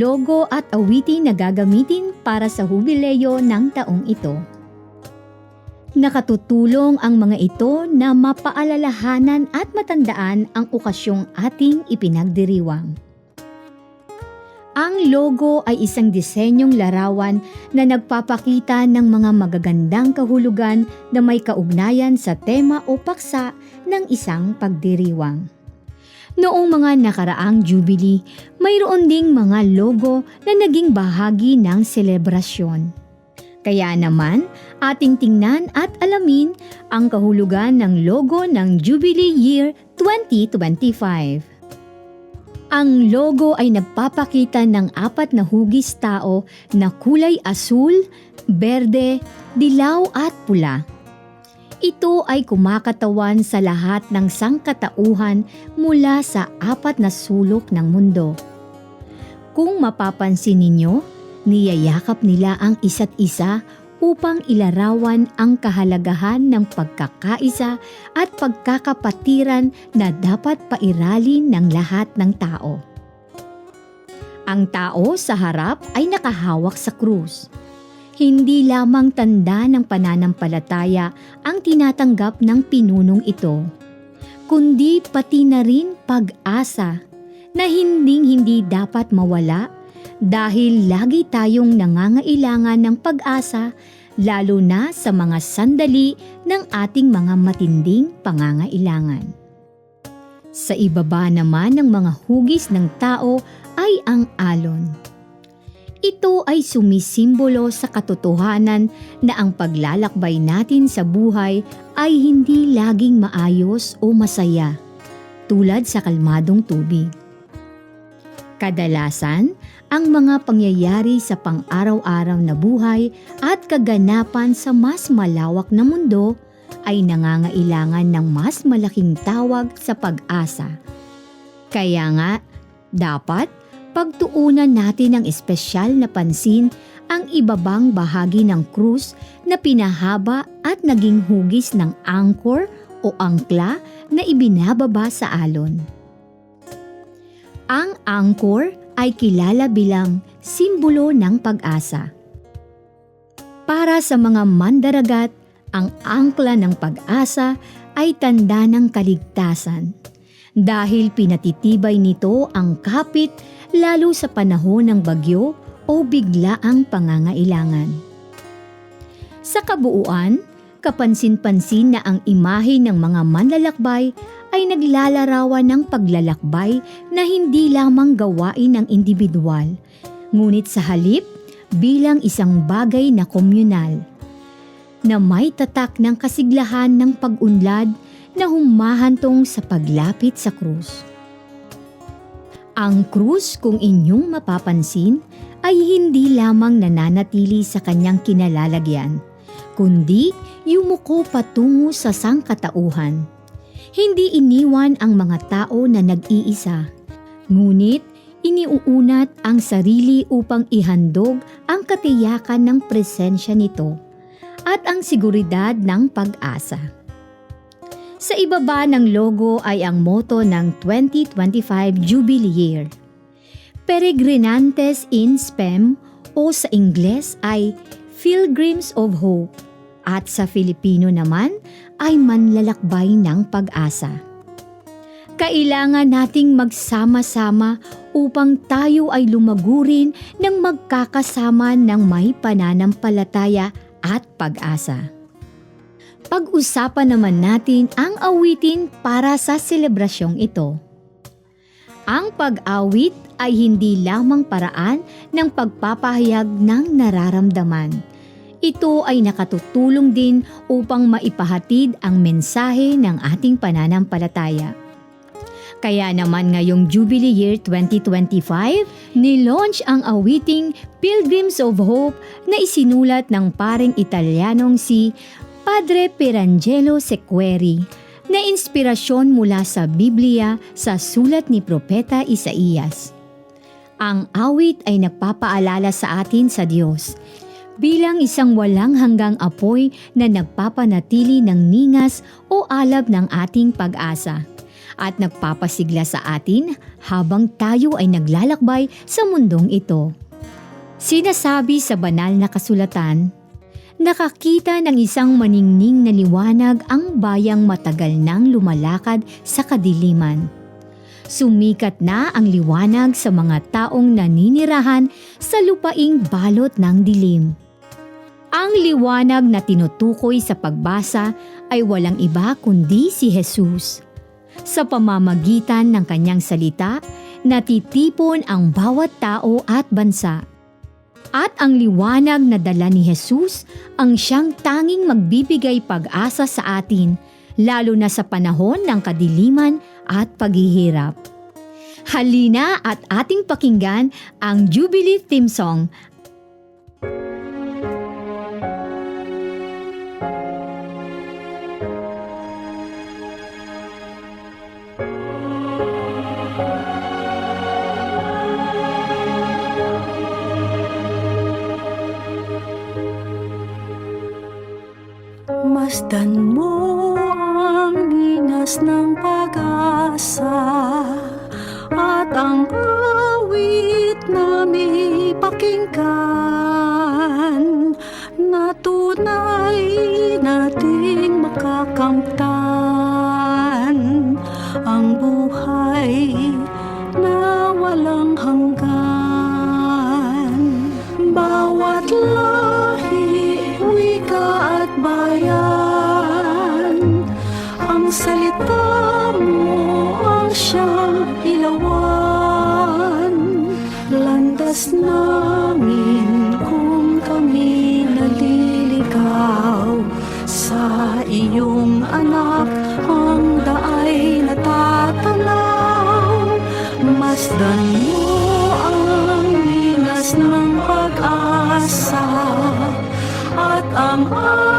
logo at awitin na gagamitin para sa hubileyo ng taong ito. Nakatutulong ang mga ito na mapaalalahanan at matandaan ang okasyong ating ipinagdiriwang. Ang logo ay isang disenyong larawan na nagpapakita ng mga magagandang kahulugan na may kaugnayan sa tema o paksa ng isang pagdiriwang. Noong mga nakaraang Jubilee, mayroon ding mga logo na naging bahagi ng selebrasyon. Kaya naman, ating tingnan at alamin ang kahulugan ng logo ng Jubilee Year 2025. Ang logo ay nagpapakita ng apat na hugis tao na kulay asul, berde, dilaw at pula. Ito ay kumakatawan sa lahat ng sangkatauhan mula sa apat na sulok ng mundo. Kung mapapansin ninyo, niyayakap nila ang isa't isa upang ilarawan ang kahalagahan ng pagkakaisa at pagkakapatiran na dapat pairalin ng lahat ng tao. Ang tao sa harap ay nakahawak sa krus. Hindi lamang tanda ng pananampalataya ang tinatanggap ng pinunong ito, kundi pati na rin pag-asa na hinding-hindi dapat mawala dahil lagi tayong nangangailangan ng pag-asa lalo na sa mga sandali ng ating mga matinding pangangailangan. Sa ibaba naman ng mga hugis ng tao ay ang alon. Ito ay sumisimbolo sa katotohanan na ang paglalakbay natin sa buhay ay hindi laging maayos o masaya, tulad sa kalmadong tubig. Kadalasan, ang mga pangyayari sa pang-araw-araw na buhay at kaganapan sa mas malawak na mundo ay nangangailangan ng mas malaking tawag sa pag-asa. Kaya nga, dapat pagtuunan natin ng espesyal na pansin ang ibabang bahagi ng krus na pinahaba at naging hugis ng angkor o angkla na ibinababa sa alon. Ang angkor ay kilala bilang simbolo ng pag-asa. Para sa mga mandaragat, ang angkla ng pag-asa ay tanda ng kaligtasan dahil pinatitibay nito ang kapit lalo sa panahon ng bagyo o biglaang pangangailangan. Sa kabuuan, kapansin-pansin na ang imahe ng mga manlalakbay ay naglalarawan ng paglalakbay na hindi lamang gawain ng individual, ngunit sa halip bilang isang bagay na komunal, na may tatak ng kasiglahan ng pag-unlad na humahantong sa paglapit sa krus. Ang krus kung inyong mapapansin ay hindi lamang nananatili sa kanyang kinalalagyan, kundi yumuko patungo sa sangkatauhan hindi iniwan ang mga tao na nag-iisa. Ngunit iniuunat ang sarili upang ihandog ang katiyakan ng presensya nito at ang seguridad ng pag-asa. Sa ibaba ng logo ay ang moto ng 2025 Jubilee Year. Peregrinantes in Spem o sa Ingles ay Pilgrims of Hope at sa Filipino naman ay manlalakbay ng pag-asa. Kailangan nating magsama-sama upang tayo ay lumagurin ng magkakasama ng may pananampalataya at pag-asa. Pag-usapan naman natin ang awitin para sa selebrasyong ito. Ang pag-awit ay hindi lamang paraan ng pagpapahayag ng nararamdaman – ito ay nakatutulong din upang maipahatid ang mensahe ng ating pananampalataya. Kaya naman ngayong Jubilee Year 2025, nilaunch ang awiting Pilgrims of Hope na isinulat ng paring Italianong si Padre Perangelo Sequeri na inspirasyon mula sa Biblia sa sulat ni Propeta Isaías. Ang awit ay nagpapaalala sa atin sa Diyos bilang isang walang hanggang apoy na nagpapanatili ng ningas o alab ng ating pag-asa. at nagpapasigla sa atin habang tayo ay naglalakbay sa mundong ito. Sinasabi sa banal na kasulatan, nakakita ng isang maningning na liwanag ang bayang matagal nang lumalakad sa kadiliman. Sumikat na ang liwanag sa mga taong naninirahan sa lupaing balot ng dilim. Ang liwanag na tinutukoy sa pagbasa ay walang iba kundi si Jesus. Sa pamamagitan ng kanyang salita, natitipon ang bawat tao at bansa. At ang liwanag na dala ni Jesus ang siyang tanging magbibigay pag-asa sa atin, lalo na sa panahon ng kadiliman at paghihirap. Halina at ating pakinggan ang Jubilee Theme Song tunay nating makakamtan ang buhay na walang hanggan. Bawat lahi, wika at bayan Ang salita At ang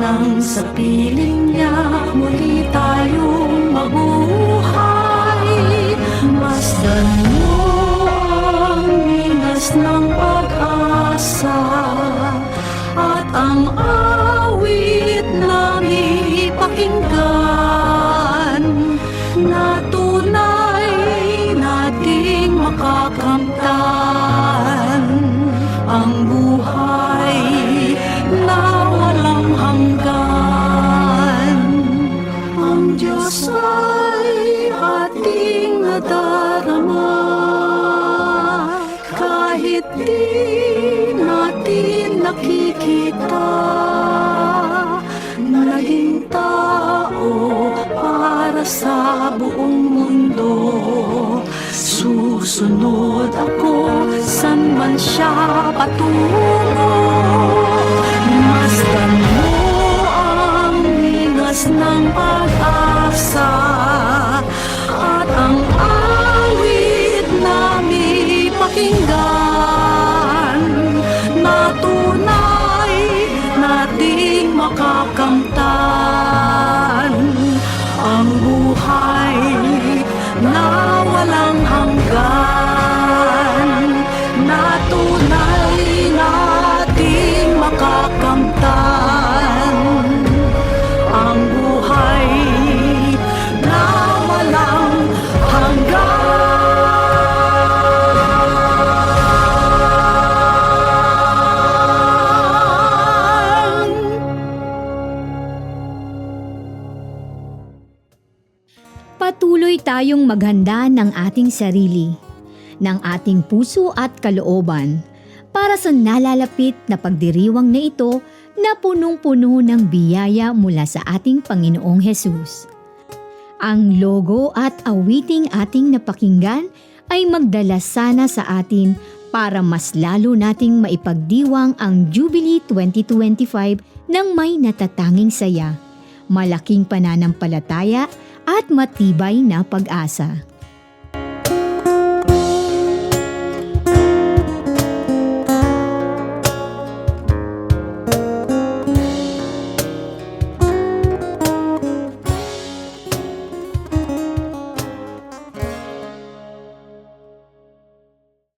Nang sa piling niya. Muli tayong mabuhay. Masdan Kahit di natin nakikita Naging tao para sa buong mundo. Susunod ako san man siya patungo Ang buhay na walang hanggan tayong maghanda ng ating sarili, ng ating puso at kalooban para sa nalalapit na pagdiriwang na ito na punong-puno ng biyaya mula sa ating Panginoong Hesus. Ang logo at awiting ating napakinggan ay magdala sana sa atin para mas lalo nating maipagdiwang ang Jubilee 2025 ng may natatanging saya, malaking pananampalataya at matibay na pag-asa.